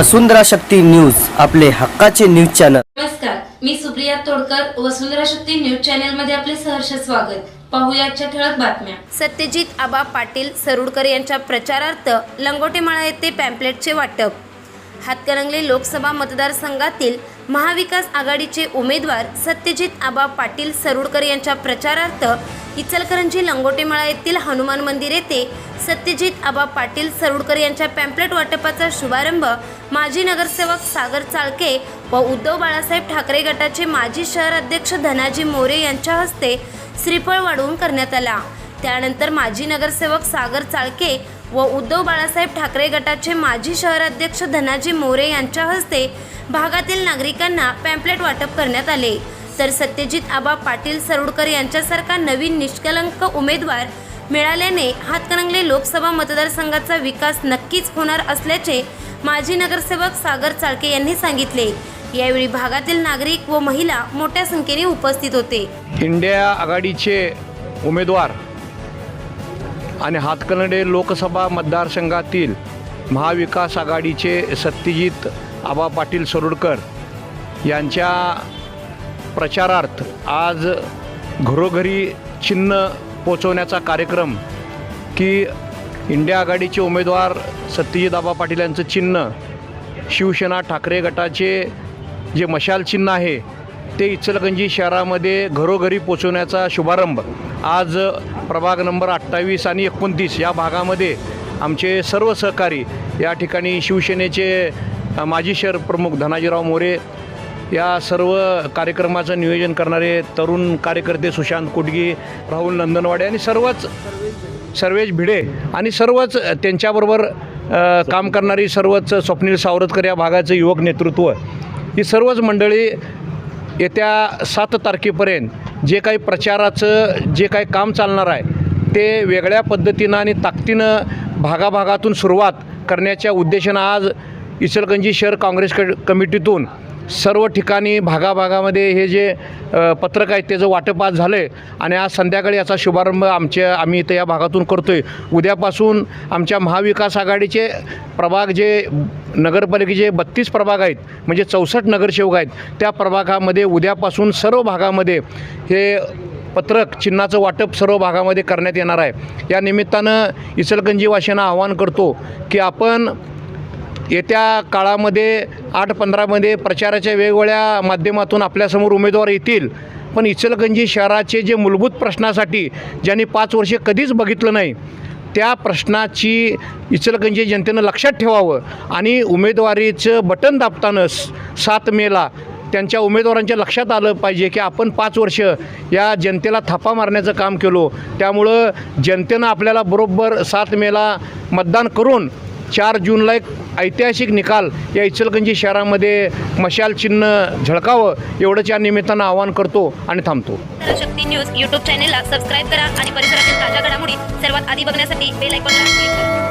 वसुंधरा Shakti news आपले हक्काचे news channel. नमस्कार मी सुप्रिया तोडकर वसुंधरा शक्ती न्यूज चॅनलमध्ये आपले सहर्ष स्वागत. पाहूया आजच्या ठळक बातम्या. सत्यजित आबा पाटील सरुडकर यांच्या प्रचारार्थ लंगोटेमाळा येथे पॅम्पलेटचे वाटप. हातकणंगले लोकसभा मतदारसंघातील महाविकास आघाडीचे उमेदवार सत्यजित आबा पाटील सरुडकर यांच्या प्रचारार्थ इचलकरंजी लंगोटेमाळा येथील हनुमान मंदिर येथे सत्यजित आबा पाटील सरुडकर यांच्या पॅम्पलेट वाटपाचा शुभारंभ माजी नगरसेवक सागर चाळके व उद्धव बाळासाहेब ठाकरे गटाचे माजी शहर अध्यक्ष धनाजी मोरे यांच्या हस्ते श्रीफळ वाढवून करण्यात आला. त्यानंतर माजी नगरसेवक सागर चाळके व उद्धव बाळासाहेब ठाकरे गटाचे माजी शहराध्यक्ष धनाजी मोरे यांच्या हस्ते भागातील नागरिकांना पॅम्पलेट वाटप करण्यात आले. तर सत्यजित आबा पाटील सरुडकर यांच्यासारखा नवीन निष्कलंक उमेदवार मिळाल्याने हातकणंगले लोकसभा मतदारसंघाचा विकास नक्कीच होणार असल्याचे माजी नगरसेवक सागर चाळके यांनी सांगितले. यावेळी भागातील नागरिक व महिला मोठ्या संख्येने उपस्थित होते. इंडिया आघाडीचे उमेदवार आणि हातकणडे लोकसभा मतदारसंघातील महाविकास आघाडीचे सत्यजित आबा पाटील सरोडकर यांच्या प्रचारार्थ आज घरोघरी चिन्ह पोचवण्याचा कार्यक्रम की इंडिया आघाडीचे उमेदवार सत्यजित आबा पाटील यांचं चिन्ह शिवसेना ठाकरे गटाचे जे मशाल चिन्ह आहे ते इचलकंजी शहरामध्ये घरोघरी पोचवण्याचा शुभारंभ. आज प्रभाग नंबर अठ्ठावीस आणि एकोणतीस या भागामध्ये आमचे सर्व सहकारी या ठिकाणी शिवसेनेचे माजी शहर प्रमुख धनाजीराव मोरे या सर्व कार्यक्रमाचं नियोजन करणारे तरुण कार्यकर्ते सुशांत कुटगी राहुल नंदनवाडे आणि सर्वच सर्वेश भिडे आणि सर्वच त्यांच्याबरोबर काम करणारी सर्वच स्वप्नील सावरतकर या भागाचं युवक नेतृत्व. ही सर्वच मंडळी येत्या सात तारखेपर्यंत जे काही प्रचाराचं जे काही काम चालणार आहे ते वेगळ्या पद्धतीनं आणि ताकदीनं भागाभागातून सुरुवात करण्याच्या उद्देशानं आज इचलगंजी शहर काँग्रेस क कमिटीतून सर्व ठिकाणी भागाभागामध्ये हे जे पत्रक आहेत त्याचं वाटप आज झालं आहे आणि आज संध्याकाळी याचा शुभारंभ आमच्या आम्ही इथं या भागातून करतो आहे उद्यापासून आमच्या महाविकास आघाडीचे प्रभाग जे नगरपालिकेचे बत्तीस प्रभाग आहेत म्हणजे चौसष्ट नगरसेवक आहेत त्या प्रभागामध्ये उद्यापासून सर्व भागामध्ये हे पत्रक चिन्हाचं वाटप सर्व भागामध्ये करण्यात येणार आहे. या निमित्तानं इचलगंजीवासीयांना आवाहन करतो की आपण येत्या काळामध्ये आठ पंधरामध्ये प्रचाराच्या वेगवेगळ्या माध्यमातून आपल्यासमोर उमेदवार येतील. पण इचलगंजी शहराचे जे मूलभूत प्रश्नासाठी ज्यांनी पाच वर्षे कधीच बघितलं नाही त्या प्रश्नाची इचलगंजी जनतेनं लक्षात ठेवावं आणि उमेदवारीचं बटन दाबताना सात मेला त्यांच्या उमेदवारांच्या लक्षात आलं पाहिजे की आपण पाच वर्ष या जनतेला थापा मारण्याचं काम केलो. त्यामुळं जनतेनं आपल्याला बरोबर सात मेला मतदान करून चार जूनला एक ऐतिहासिक निकाल या इचलगंजी शहरामध्ये मशाल चिन्ह झळकावं एवढंच या निमित्तानं आवाहन करतो आणि थांबतो. शक्ती न्यूज यूट्यूब चॅनेलला सबस्क्राईब करा आणि परिसरातील ताज्या घडामोडी सर्वात आधी बघण्यासाठी बेल आयकॉनला क्लिक करा.